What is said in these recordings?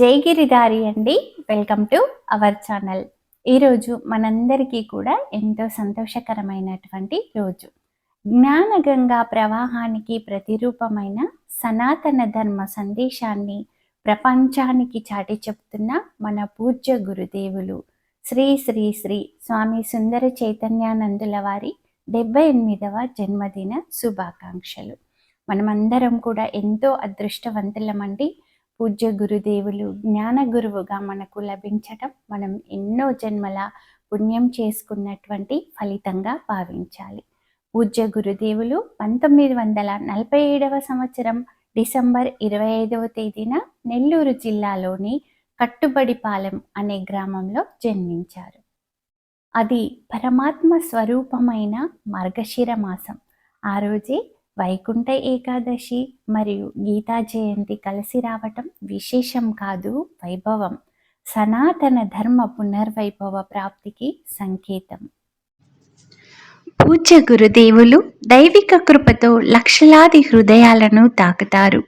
జైగిరిదారి అండి. Welcome to our channel ఈరోజు మనందరికీ కూడా ఎంతో సంతోషకరమైనటువంటి రోజు. జ్ఞానగంగా ప్రవాహానికి ప్రతిరూపమైన సనాతన ధర్మ సందేశాన్ని ప్రపంచానికి చాటి చెప్తున్న మన పూజ్య గురుదేవులు శ్రీ శ్రీ శ్రీ స్వామి సుందర చైతన్యానందుల వారి డెబ్బై ఎనిమిదవ జన్మదిన శుభాకాంక్షలు. మనమందరం కూడా ఎంతో అదృష్టవంతులమండి. పూజ్య గురుదేవులు జ్ఞాన గురువుగా మనకు లభించటం మనం ఎన్నో జన్మల పుణ్యం చేసుకున్నటువంటి ఫలితంగా భావించాలి. పూజ్య గురుదేవులు పంతొమ్మిది వందల నలభై ఏడవ సంవత్సరం డిసెంబర్ ఇరవై ఐదవ తేదీన నెల్లూరు జిల్లాలోని కట్టుబడిపాలెం అనే గ్రామంలో జన్మించారు. అది పరమాత్మ స్వరూపమైన మార్గశిర మాసం. ఆ రోజే వైకుంఠ ఏకాదశి మరియు గీతా జయంతి కలిసి రావటం విశేషం కాదు వైభవం. సనాతన ధర్మ పునర్వైభవ ప్రాప్తికి సంకేతం. పూజ్య గురుదేవులు దైవిక కృపతో లక్షలాది హృదయాలను తాకుతారు.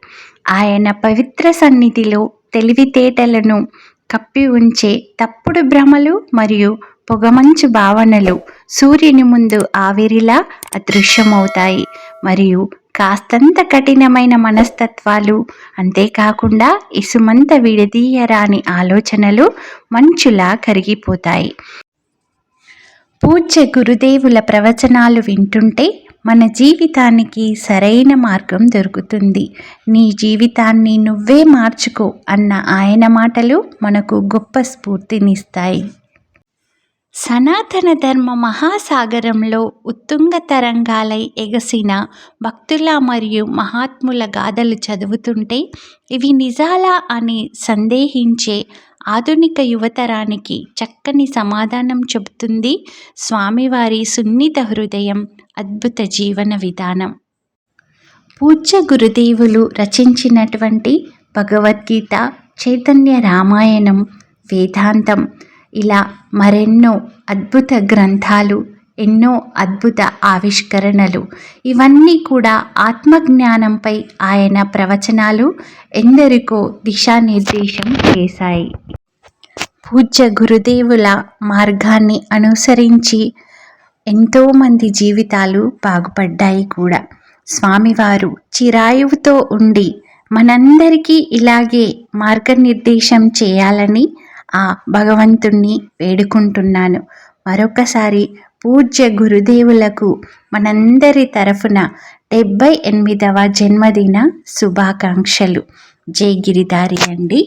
ఆయన పవిత్ర సన్నిధిలో తెలివితేటలను కప్పి ఉంచే తప్పుడు భ్రమలు మరియు పొగమంచు భావనలు సూర్యుని ముందు ఆవిరిలా అదృశ్యమవుతాయి. మరియు కాస్తంత కఠినమైన మనస్తత్వాలు అంతేకాకుండా ఇసుమంత విడదీయరాని ఆలోచనలు మంచులా కరిగిపోతాయి. పూజ్య గురుదేవుల ప్రవచనాలు వింటుంటే మన జీవితానికి సరైన మార్గం దొరుకుతుంది. నీ జీవితాన్ని నువ్వే మార్చుకో అన్న ఆయన మాటలు మనకు గొప్ప స్ఫూర్తినిస్తాయి. సనాతన ధర్మ మహాసాగరంలో ఉత్తుంగ తరంగాలై ఎగసిన భక్తుల మరియు మహాత్ముల గాథలు చదువుతుంటే ఇవి నిజాలా అని సందేహించే ఆధునిక యువతరానికి చక్కని సమాధానం చెబుతుంది స్వామివారి సున్నిత హృదయం అద్భుత జీవన విధానం. పూజ్య గురుదేవులు రచించినటువంటి భగవద్గీత చైతన్య రామాయణం వేదాంతం ఇలా మరెన్నో అద్భుత గ్రంథాలు ఎన్నో అద్భుత ఆవిష్కరణలు. ఇవన్నీ కూడా ఆత్మజ్ఞానంపై ఆయన ప్రవచనాలు ఎందరికో దిశానిర్దేశం చేశాయి. పూజ్య గురుదేవుల మార్గాన్ని అనుసరించి ఎంతోమంది జీవితాలు బాగుపడ్డాయి కూడా. స్వామివారు చిరాయువుతో ఉండి మనందరికీ ఇలాగే మార్గనిర్దేశం చేయాలని ఆ భగవంతుణ్ణి వేడుకుంటున్నాను. మరొకసారి పూజ్య గురుదేవులకు మనందరి తరఫున డెబ్బై ఎనిమిదవ జన్మదిన శుభాకాంక్షలు. జై గిరిధారి అండి.